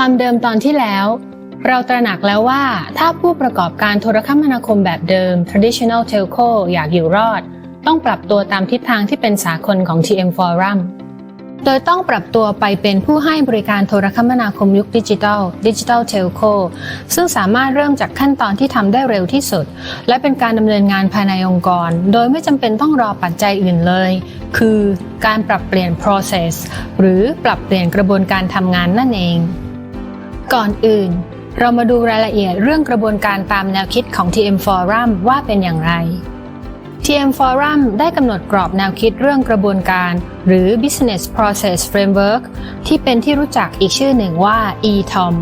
ความเดิมตอนที่แล้ว เราตระหนักแล้วว่าถ้าผู้ประกอบการโทรคมนาคมแบบเดิม traditional telco อยากอยู่รอด ต้องปรับตัวตามทิศทางที่เป็นสากลของ TM Forum โดยต้องปรับตัวไปเป็นผู้ให้บริการโทรคมนาคมยุคดิจิทัลดิจิทัลเทลโคซึ่งสามารถเริ่มจากขั้นตอนที่ทำได้เร็วที่สุด และเป็นการดำเนินงานภายในองค์กร โดยไม่จำเป็นต้องรอปัจจัยอื่นเลย คือการปรับเปลี่ยน process หรือปรับเปลี่ยนกระบวนการทำงานนั่นเอง ก่อนอื่น เรามาดูรายละเอียดเรื่องกระบวนการตามแนวคิดของ TM Forum ว่าเป็นอย่างไร TM Forum ได้กำหนดกรอบแนวคิดเรื่องกระบวนการ หรือ Business Process Framework ที่เป็นที่รู้จักอีกชื่อหนึ่งว่า ETOM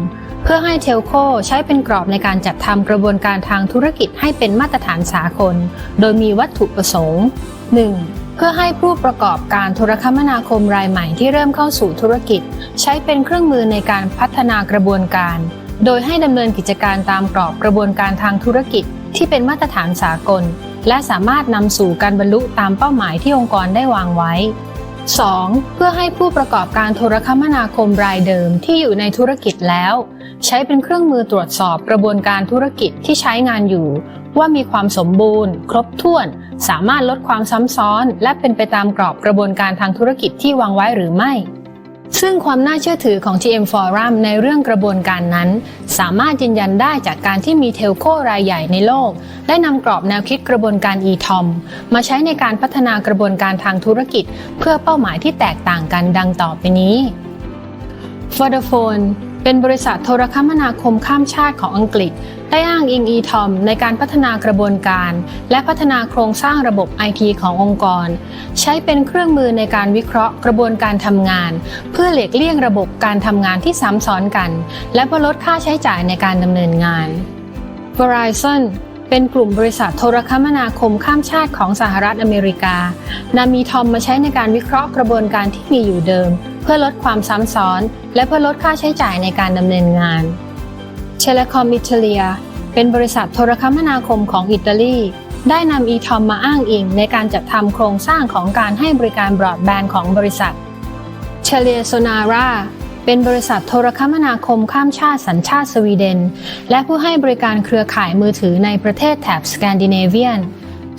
เพื่อให้เทลโคใช้เป็นกรอบในการจัดทำกระบวนการทางธุรกิจให้เป็นมาตรฐานสากล โดยมีวัตถุประสงค์ 1. เพื่อให้ผู้ประกอบการโทรคมนาคมรายใหม่ที่เริ่มเข้าสู่ธุรกิจ ใช้เป็นเครื่องมือในการพัฒนากระบวนการ โดยให้ดำเนินกิจการตามกรอบกระบวนการทางธุรกิจ ที่เป็นมาตรฐานสากล และสามารถนำสู่การบรรลุตามเป้าหมายที่องค์กรได้วางไว้ 2. เพื่อให้ผู้ประกอบการโทรคมนาคมรายเดิมที่อยู่ในธุรกิจแล้ว ใช้เป็นเครื่องมือตรวจสอบกระบวนการธุรกิจที่ใช้งานอยู่ ว่ามีความสมบูรณ์ ครบถ้วน สามารถลดความซ้ำซ้อน และเป็นไปตามกรอบกระบวนการทางธุรกิจที่วางไว้หรือไม่ ซึ่งความน่าเชื่อถือของ TM Forum ในเรื่องกระบวนการนั้น สามารถยืนยันได้จากการที่มีเทลโครายใหญ่ในโลก ได้นำกรอบแนวคิดกระบวนการ eTOM มาใช้ในการพัฒนากระบวนการทางธุรกิจ เพื่อเป้าหมายที่แตกต่างกันดังต่อไปนี้ Vodafone เป็นบริษัทโทรคมนาคมข้ามชาติของอังกฤษ ได้อ้างอิง eTOM ในการพัฒนากระบวนการ และพัฒนาโครงสร้างระบบ IT ขององค์กร ใช้เป็นเครื่องมือในการวิเคราะห์กระบวนการทำงาน เพื่อหลีกเลี่ยงระบบการทำงานที่ซ้ำซ้อนกัน และเพื่อลดค่าใช้จ่ายในการดำเนินงาน Verizon เป็นกลุ่มบริษัทโทรคมนาคมข้ามชาติของสหรัฐอเมริกานำมีทอมมาใช้ในการวิเคราะห์กระบวนการที่มีอยู่เดิม เพื่อลดความซ้ำซ้อน และเพื่อลดค่าใช้จ่ายในการดำเนินงาน t e l e c o m Italia เป็นบริษัทโทรคมนาคมของอิตาลี ได้นำ e-tom มมาอ้างอิงในการจัดทำโครงสร้างของการให้บริการบรอดแบนด์ของบริษัทเชเลีโซนาราเป็นบริษัทโทรคมนาคมข้ามชาติสัญชาติสวีเดน และผู้ให้บริการเครือข่ายมือถือในประเทศแถบสแกนดิเนเวียน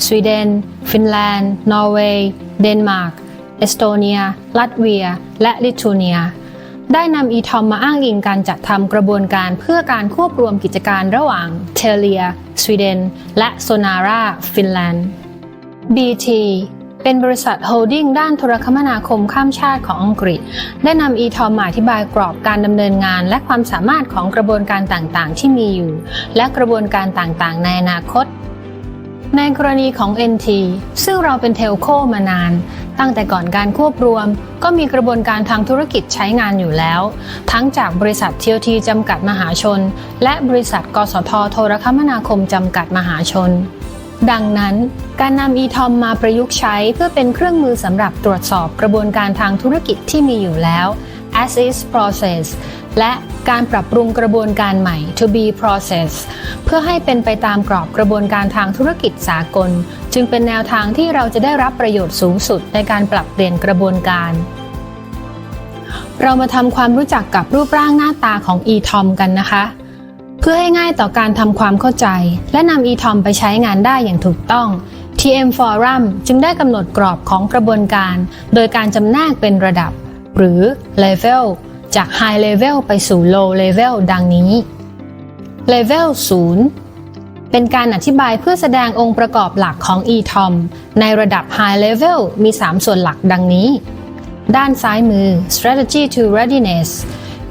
สวีเดน ฟินแลนด์ นอร์เวย์ เดนมาร์ก เอสโตเนีย ลัตเวีย และลิทัวเนีย ได้นำ e-tom มมาอ้างอิงการจัดทำกระบวนการเพื่อการควบรวมกิจการระหว่างเทเลียสวีเดน และโซนาราฟินแลนด์ BT เป็นบริษัทโฮลดิ้งด้านโทรคมนาคมข้ามชาติของอังกฤษ ได้นำ e-tom มาอธิบายกรอบการดำเนินงาน และความสามารถของกระบวนการต่างๆ ที่มีอยู่ และกระบวนการต่างๆ ในอนาคต ในกรณีของ NT ซึ่งเราเป็นเทลโคมานาน ตั้งแต่ก่อนการควบรวม ก็มีกระบวนการทางธุรกิจใช้งานอยู่แล้ว ทั้งจากบริษัท TOT จำกัดมหาชน และบริษัทกสทโทรคมนาคมจำกัดมหาชน ดังนั้น การนำ e-tom มาประยุกต์ใช้เพื่อเป็นเครื่องมือสำหรับตรวจสอบกระบวนการทางธุรกิจที่มีอยู่แล้ว as is process และการปรับปรุงกระบวนการใหม่ to be process เพื่อให้เป็นไปตามกรอบกระบวนการทางธุรกิจสากล จึงเป็นแนวทางที่เราจะได้รับประโยชน์สูงสุดในการปรับเปลี่ยนกระบวนการ เรามาทำความรู้จักกับรูปร่างหน้าตาของ e-tom กันนะคะ เพื่อให้ง่ายต่อการทำความเข้าใจ และนำ e-tom ไปใช้งานได้อย่างถูกต้อง TM Forum จึงได้กำหนดกรอบของกระบวนการ โดยการจำแนกเป็นระดับ หรือ level จาก high level ไปสู่ low level ดังนี้ level 0 เป็นการอธิบายเพื่อแสดงองค์ประกอบหลักของ e-tom ในระดับ high level มี 3 ส่วนหลักดังนี้ ด้านซ้ายมือ strategy to readiness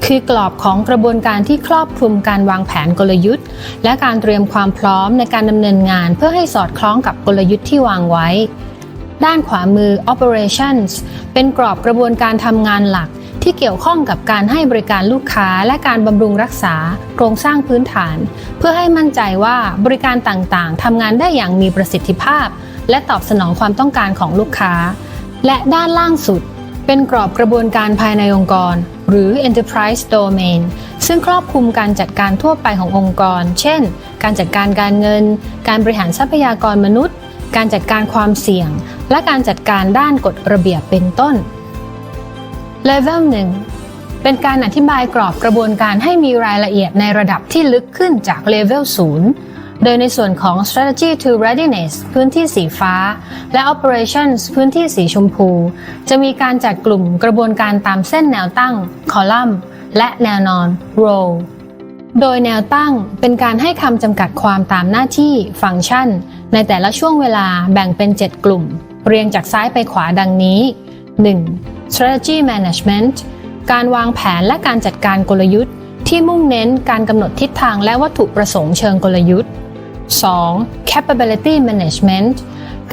คือกรอบของกระบวนการที่ครอบคลุมการวางแผนกลยุทธ์ และการเตรียมความพร้อมในการดำเนินงานเพื่อให้สอดคล้องกับกลยุทธ์ที่วางไว้ ด้านขวามือ operations เป็นกรอบกระบวนการทำงานหลักที่เกี่ยวข้องกับการให้บริการลูกค้าและการบำรุงรักษา โครงสร้างพื้นฐาน เพื่อให้มั่นใจว่าบริการต่างๆทำงานได้อย่างมีประสิทธิภาพ และตอบสนองความต้องการของลูกค้า และด้านล่างสุด เป็นกรอบกระบวนการภายในองค์กร หรือ enterprise domain ซึ่งครอบคลุมการจัดการทั่วไปขององค์กร เช่น การจัดการการเงิน การบริหารทรัพยากรมนุษย์ การจัดการความเสี่ยง และการจัดการด้านกฎระเบียบเป็นต้น Level 1 เป็นการอธิบายกรอบกระบวนการให้มีรายละเอียดในระดับที่ลึกขึ้นจากเลเวล0โดยในส่วนของ strategy to readiness พื้นที่สีฟ้า และ operations พื้นที่สีชมพู จะมีการจัดกลุ่มกระบวนการตามเส้นแนวตั้ง column และแนวนอน row โดยแนวตั้งเป็นการให้คำจำกัดความตามหน้าที่ ฟังก์ชัน ในแต่ละช่วงเวลาแบ่งเป็น 7 กลุ่ม เรียงจากซ้ายไปขวาดังนี้ 1. strategy management การวางแผนและการจัดการกลยุทธ์ ที่มุ่งเน้นการกำหนดทิศทางและวัตถุประสงค์เชิงกลยุทธ์ 2. capability management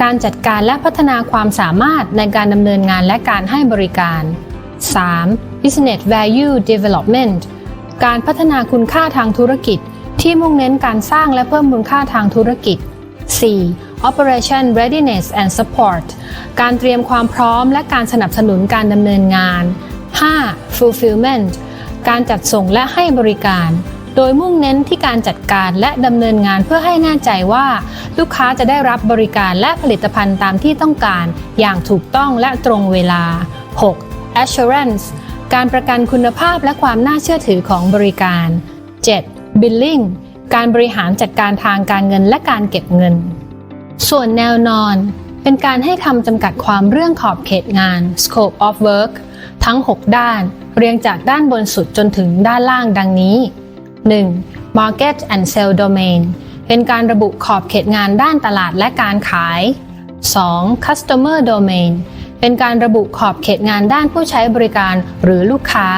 การจัดการและพัฒนาความสามารถในการดำเนินงานและการให้บริการ 3. business value development การพัฒนาคุณค่าทางธุรกิจ ที่มุ่งเน้นการสร้างและเพิ่มมูลค่าทางธุรกิจ 4. 4. operation readiness and support การเตรียมความพร้อมและการสนับสนุนการดำเนินงาน 5. fulfillment การจัดส่งและให้บริการ โดยมุ่งเน้นที่การจัดการและดำเนินงานเพื่อให้แน่ใจว่า ลูกค้าจะได้รับบริการและผลิตภัณฑ์ตามที่ต้องการ อย่างถูกต้องและตรงเวลา 6. assurance การประกันคุณภาพและความน่าเชื่อถือของบริการ 7. billing การบริหารจัดการทางการเงินและการเก็บเงิน ส่วนแนวนอนเป็นการให้คำจำกัดความเรื่องขอบเขตงาน scope of work ทั้ง 6 ด้าน เรียงจากด้านบนสุดจนถึงด้านล่างดังนี้ 1. market and sell domain เป็นการระบุขอบเขตงานด้านตลาดและการขาย 2. customer domain เป็นการระบุขอบเขตงานด้านผู้ใช้บริการหรือลูกค้า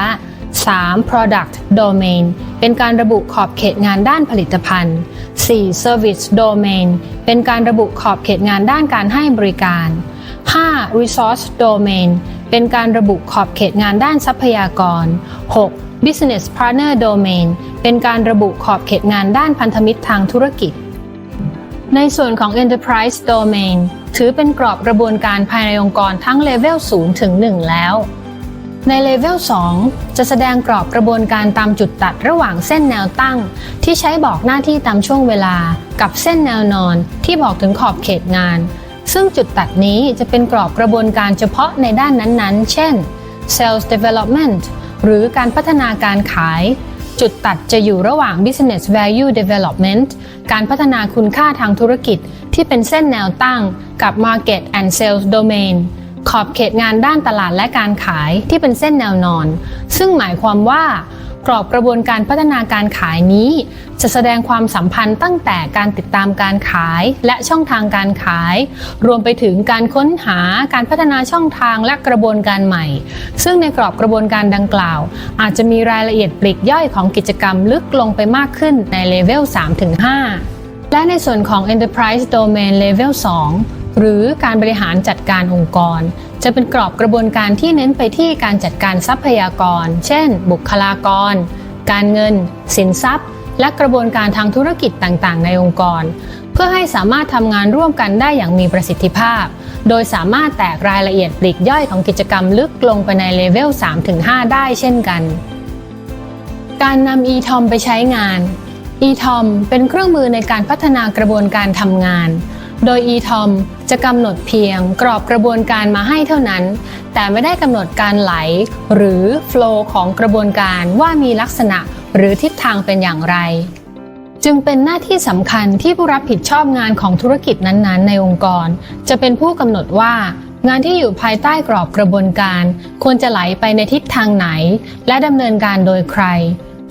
3. product domain เป็นการระบุขอบเขตงานด้านผลิตภัณฑ์ 4. service domain เป็นการระบุขอบเขตงานด้านการให้บริการ 5. resource domain เป็นการระบุขอบเขตงานด้านทรัพยากร 6. business partner domain เป็นการระบุขอบเขตงานด้านพันธมิตรทางธุรกิจ ในส่วนของ enterprise domain ถือเป็นกรอบกระบวนการภายในองค์กรทั้งเลเวล0ถึง 1 แล้ว ในเลเวล 2 จะแสดงกรอบกระบวนการตามจุดตัดระหว่างเส้นแนวตั้ง ที่ใช้บอกหน้าที่ตามช่วงเวลา กับเส้นแนวนอนที่บอกถึงขอบเขตงาน ซึ่งจุดตัดนี้จะเป็นกรอบกระบวนการเฉพาะในด้านนั้นๆ เช่น sales development หรือการพัฒนาการขาย จุดตัดจะอยู่ระหว่าง business value development การพัฒนาคุณค่าทางธุรกิจที่เป็นเส้นแนวตั้ง กับ market and sales domain ขอบเขตงานด้านตลาดและการขายที่เป็นเส้นแนวนอน ซึ่งหมายความว่ากรอบกระบวนการพัฒนาการขายนี้ จะแสดงความสัมพันธ์ตั้งแต่การติดตามการขายและช่องทางการขาย รวมไปถึงการค้นหาการพัฒนาช่องทางและกระบวนการใหม่ ซึ่งในกรอบกระบวนการดังกล่าว อาจจะมีรายละเอียดปลีกย่อยของกิจกรรมลึกลงไปมากขึ้นในเลเวล3-5และในส่วนของ Enterprise Domain Level 2 หรือการบริหารจัดการองค์กร จะเป็นกรอบกระบวนการที่เน้นไปที่การจัดการทรัพยากร เช่น บุคลากร การเงิน สินทรัพย์ และกระบวนการทางธุรกิจต่างๆ ในองค์กร เพื่อให้สามารถทำงานร่วมกันได้อย่างมีประสิทธิภาพ โดยสามารถแตกรายละเอียดปลีกย่อยของกิจกรรมลึกลงไปในเลเวล 3-5 ได้เช่นกัน การนำ eTom ไปใช้งาน eTom เป็นเครื่องมือในการพัฒนากระบวนการทำงาน โดย eTom จะกำหนดเพียงกรอบกระบวนการมาให้เท่านั้น แต่ไม่ได้กำหนดการไหล หรือ flow ของกระบวนการว่ามีลักษณะหรือทิศทางเป็นอย่างไร จึงเป็นหน้าที่สำคัญที่ผู้รับผิดชอบงานของธุรกิจนั้นๆ ในองค์กร จะเป็นผู้กำหนดว่างานที่อยู่ภายใต้กรอบกระบวนการ ควรจะไหลไปในทิศทางไหน และดำเนินการโดยใคร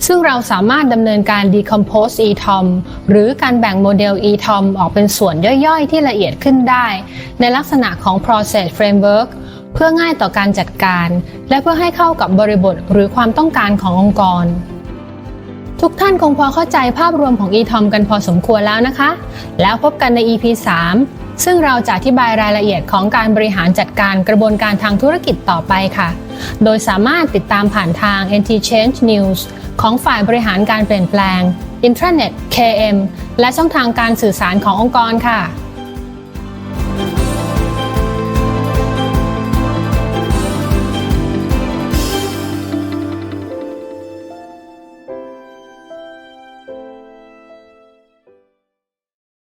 ซึ่งเราสามารถดำเนินการ decompose eTom หรือการแบ่งโมเดล eTom ออกเป็นส่วนย่อยๆ ที่ละเอียดขึ้นได้ ในลักษณะของ process framework เพื่อง่ายต่อการจัดการ และเพื่อให้เข้ากับบริบทหรือความต้องการขององค์กร ทุกท่านคงพอเข้าใจภาพรวมของ eTom กันพอสมควรแล้วนะคะ แล้วพบกันใน EP 3 ซึ่งเราจะอธิบายรายละเอียดของการบริหารจัดการกระบวนการทางธุรกิจต่อไปค่ะ โดยสามารถติดตามผ่านทาง NT Change News ของฝ่ายบริหารการเปลี่ยนแปลง Intranet KM และช่องทางการสื่อสารขององค์กรค่ะ